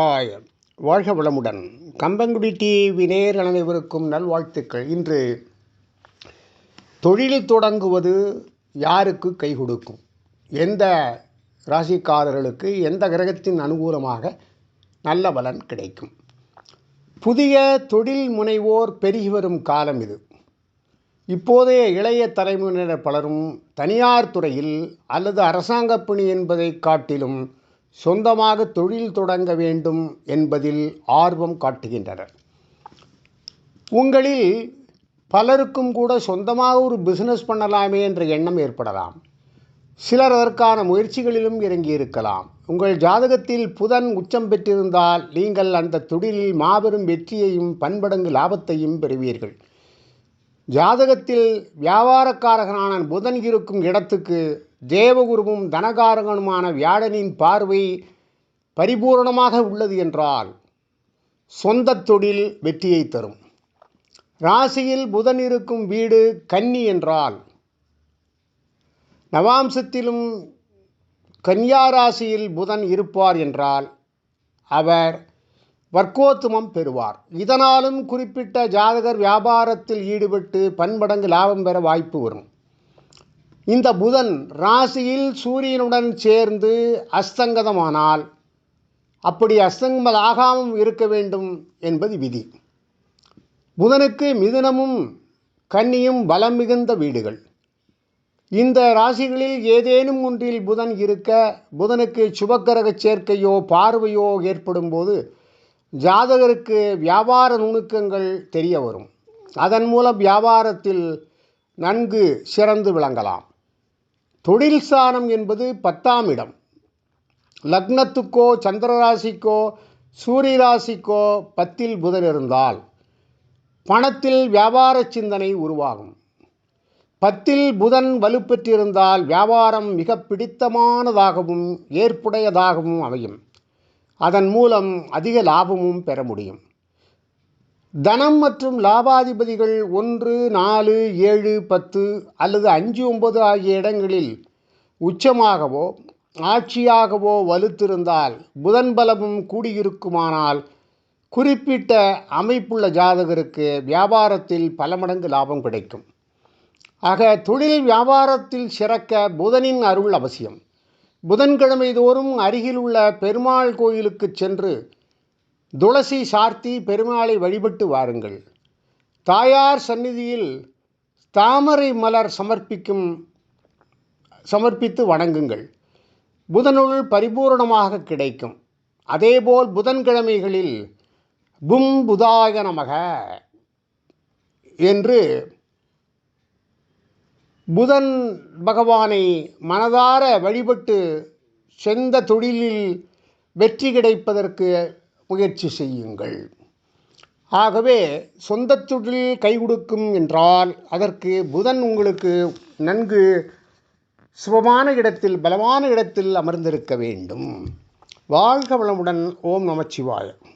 Hi வாழ்க வளமுடன். Kambangudi TV நேர் அனைவருக்கும் நல்வாழ்த்துக்கள். இன்று தொழில் தொடங்குவது யாருக்கு கை கொடுக்கும் எந்த ராசிக்காரர்களுக்கு எந்த கிரகத்தின் அனுகூலமாக நல்ல பலன் கிடைக்கும்? புதிய தொழில் முனைவோர் பெருகி வரும் காலம் இது. இப்போதைய இளைய தலைமுறையினர் பலரும் தனியார் துறையில் அல்லது அரசாங்க பணி என்பதை காட்டிலும் சொந்தமாக தொழில் தொடங்க வேண்டும் என்பதில் ஆர்வம் காட்டுகின்றனர். உங்களில் பலருக்கும் கூட சொந்தமாக ஒரு பிஸ்னஸ் பண்ணலாமே என்ற எண்ணம் ஏற்படலாம். சிலர் அதற்கான முயற்சிகளிலும் இறங்கி இருக்கலாம். உங்கள் ஜாதகத்தில் புதன் உச்சம் பெற்றிருந்தால் நீங்கள் அந்த தொழிலில் மாபெரும் வெற்றியையும் பன்மடங்கு லாபத்தையும் பெறுவீர்கள். ஜாதகத்தில் வியாபாரக்காரகனான புதன் இருக்கும் இடத்துக்கு தேவகுருவும் தனகாரகனுமான வியாழனின் பார்வை பரிபூரணமாக உள்ளது என்றால் சொந்த தொழில் வெற்றியை தரும். ராசியில் புதன் இருக்கும் வீடு கன்னி என்றால் நவாம்சத்திலும் கன்யா ராசியில் புதன் இருப்பார் என்றால் அவர் வர்க்கோத்துமம் பெறுவார். இதனாலும் குறிப்பிட்ட ஜாதகர் வியாபாரத்தில் ஈடுபட்டு பன்மடங்கு லாபம் பெற வாய்ப்பு வரும். இந்த புதன் ராசியில் சூரியனுடன் சேர்ந்து அஸ்தங்கதமானால் அப்படி அஸ்தங்கமாகாமல் இருக்க வேண்டும் என்பது விதி. புதனுக்கு மிதுனமும் கன்னியும் பலம் மிகுந்த வீடுகள். இந்த ராசிகளில் ஏதேனும் ஒன்றில் புதன் இருக்க புதனுக்கு சுபக்கிரக சேர்க்கையோ பார்வையோ ஏற்படும் போது ஜாதகருக்கு வியாபார நுணுக்கங்கள் தெரிய வரும். அதன் மூலம் வியாபாரத்தில் நன்கு சிறந்து விளங்கலாம். தொழில் ஸ்தானம் என்பது பத்தாம் இடம். லக்னத்துக்கோ சந்திர ராசிக்கோ சூரிய ராசிக்கோ பத்தில் புதன் இருந்தால் பணத்தில் வியாபார சிந்தனை உருவாகும். பத்தில் புதன் வலுப்பெற்றிருந்தால் வியாபாரம் மிக பிடித்தமானதாகவும் ஏற்புடையதாகவும் அமையும். அதன் மூலம் அதிக லாபமும் பெற முடியும். தனம் மற்றும் லாபாதிபதிகள் ஒன்று நாலு ஏழு பத்து அல்லது அஞ்சு ஒன்பது ஆகிய இடங்களில் உச்சமாகவோ ஆட்சியாகவோ வலுத்திருந்தால் புதன் பலமும் கூடியிருக்குமானால் குறிப்பிட்ட அமைப்புள்ள ஜாதகருக்கு வியாபாரத்தில் பல மடங்கு லாபம் கிடைக்கும். ஆக தொழில் வியாபாரத்தில் சிறக்க புதனின் அருள் அவசியம். புதன்கிழமை தோறும் அருகிலுள்ள பெருமாள் கோயிலுக்கு சென்று துளசி சார்த்தி பெருமாளை வழிபட்டு வாருங்கள். தாயார் சந்நிதியில் தாமரை மலர் சமர்ப்பிக்கும் சமர்ப்பித்து வணங்குங்கள். புதனுள் பரிபூரணமாக கிடைக்கும். அதேபோல் புதன்கிழமைகளில் பும் புதாய நமக என்று புதன் பகவானை மனதார வழிபட்டு செந்த தொழிலில் வெற்றி கிடைப்பதற்கு முயற்சி செய்யுங்கள். ஆகவே சொந்த தொழில் கை கொடுக்கும் என்றால் அதற்கு புதன் உங்களுக்கு நன்கு சுபமான இடத்தில் பலமான இடத்தில் அமர்ந்திருக்க வேண்டும். வாழ்க வளமுடன் ஓம் நமச்சிவாயம்.